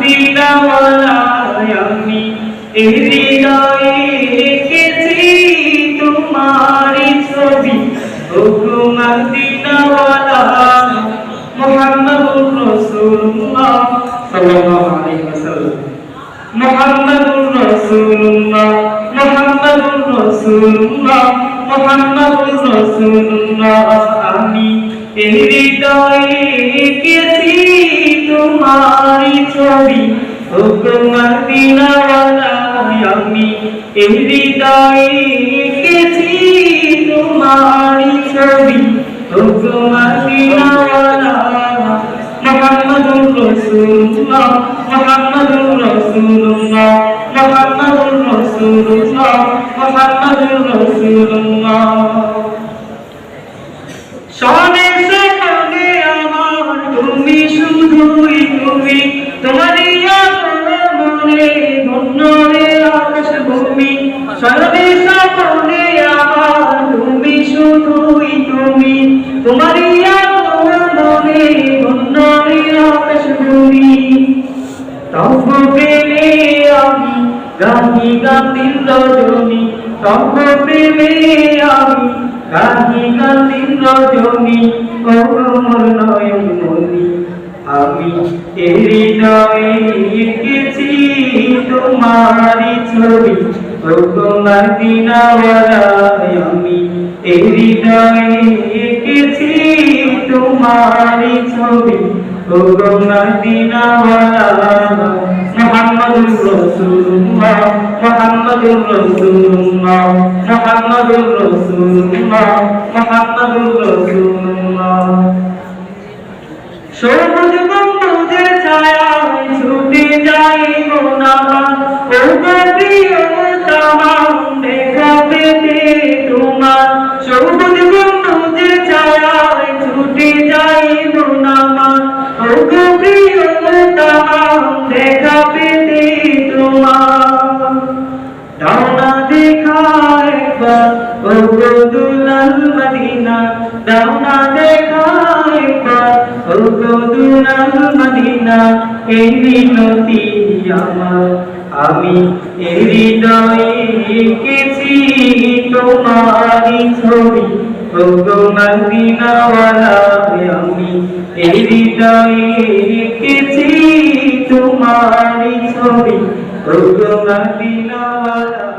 মদিনাওয়ালায় আমি হৃদয়ে রেখেছি তোমারই ছবি। ও গো মদিনাওয়ালা মুহাম্মাদুর রাসূলুল্লাহ সাল্লাল্লাহু আলাইহি ওয়াসাল্লাম। মুহাম্মাদুর রাসূলুল্লাহ মুহাম্মাদুর রাসূলুল্লাহ মুহাম্মাদুর রাসূলুল্লাহ। আমি হৃদয়ে ছবি ও গো মদিনাওয়ালা আমি এই হৃদয়ে রেখেছি তোমারই ছবি। ও গো মদিনাওয়ালা মুহাম্মাদুর রাসূলুল্লাহ মুহাম্মাদুর রাসূলুল্লাহ মুহাম্মাদুর রাসূলুল্লাহ মুহাম্মাদুর রাসূলুল্লাহ সনে সনে আমার তুমি শুধুই ভূমি তোমারই মনে ধন্য আকাশ ভূমি এ হৃদয়ে এঁকেছি তোমারি ছবি ও তোমার দিনাওয়ালায় আমি। হৃদয়ে এঁকেছি তোমারি ছবি ও তোমার দিনাওয়ালা মুহাম্মাদুর রাসূলুল্লাহ মুহাম্মাদুর রাসূলুল্লাহ মুহাম্মাদুর রাসূলুল্লাহ সবুজ গম্বুজের ছায়ায় ছুটে যাই মোনামা ও প্রিয় তামাম দেখা একবার ও গো দুলাল মদিনা দাওনা দেখা একবার ও গো দুলাল মদিনা এই মিনতি আমার আমি হৃদয়ে ছবি আমি এই হৃদয়ে এঁকেছি তোমারি ছবি মদিনাওয়ালা